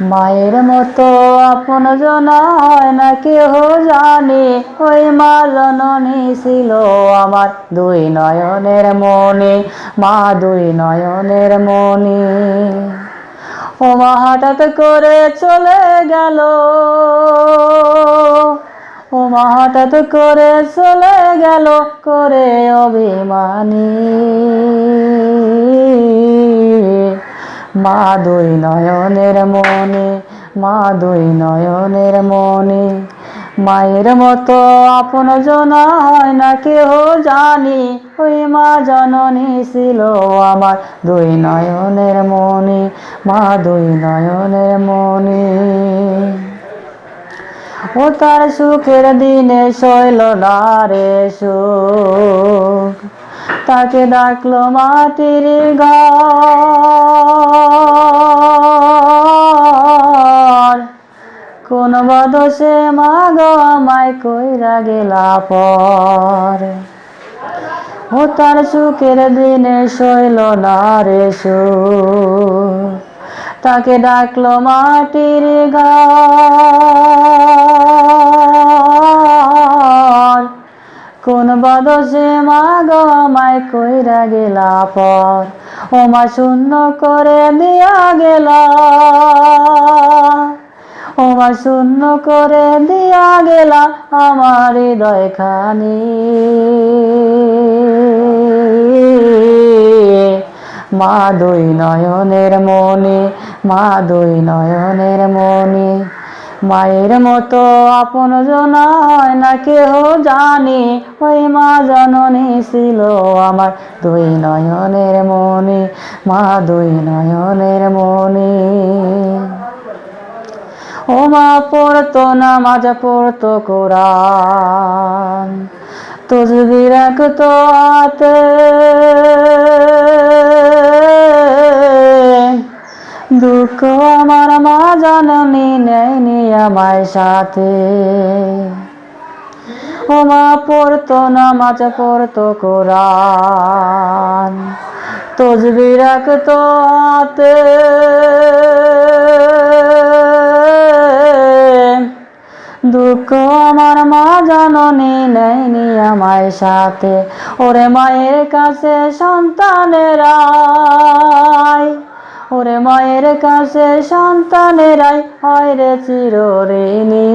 মায়ের মতো আপন জনা হয় না কেহ জানে। ওই মা জননী ছিল আমার দুই নয়নের মনে, মা দুই নয়নের মনে। ও মা হঠাৎ করে চলে গেল। ও মা হঠাৎ করে চলে গেল করে অভিমানী। মা দুই নয়নের মনে, মা দুই নয়নের মনে। মায়ের মতো আপন জনা হয় না কেহ জানি, ওই মা জননী ছিল আমার দুই নয়নের মনে, মা দুই নয়নের মনে। ও তার সুখের দিনে শৈল না রে সুখ, তাকে ডাকলো মাটির ঘর। কোন বদসে মা গো আমায় কইরা গেলা পর। ও তার সুখের দিনে শৈল না রে তাকে ডাকলো মাটির ঘর। কোন বদসে মা গো আমায় কইরা গেলা পর। ও মা শূন্য করে দিয়া গেল। ও শূন্য করে দিয়া গেলা আমার হৃদয় খানি। মা দুই নয়নের মনে মা দুই নয়নের মনে মায়ের মতো আপন জনা হয় না কেহ জানে, ওই মা জননী ছিল আমার দুই নয়নের মনে মা দুই নয়নের মনে ও মা পড়তো, নামাজ পড়তো কোরআন। তসবি রাখতো হাতে। দুঃখ আমার মা জাননি নেয়নি আমায় সাথে। ও মা পড়তো, নামাজ পড়তো কোরআন। তসবি রাখতো হাতে। দুঃখ আমার মা জাননি নেয়নি আমায় সাথে। ওরে মায়ের কাছে সন্তানেরাই ওরে মায়ের কাছে সন্তানেরাই হয় রে চিরঋণী।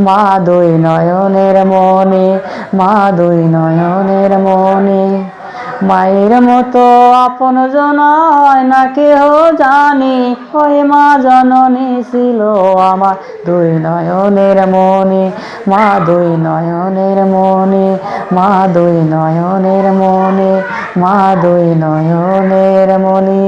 মা দুই নয়নের মনে মা দুই নয়নের মনে মায়ের মতো আপন জন হয় না কেহ জানি। ওই মা জননী ছিল আমার দুই নয়নের মনে মা দুই নয়নের মনে মা দুই নয়নের মনে মা দুই নয়নের মনে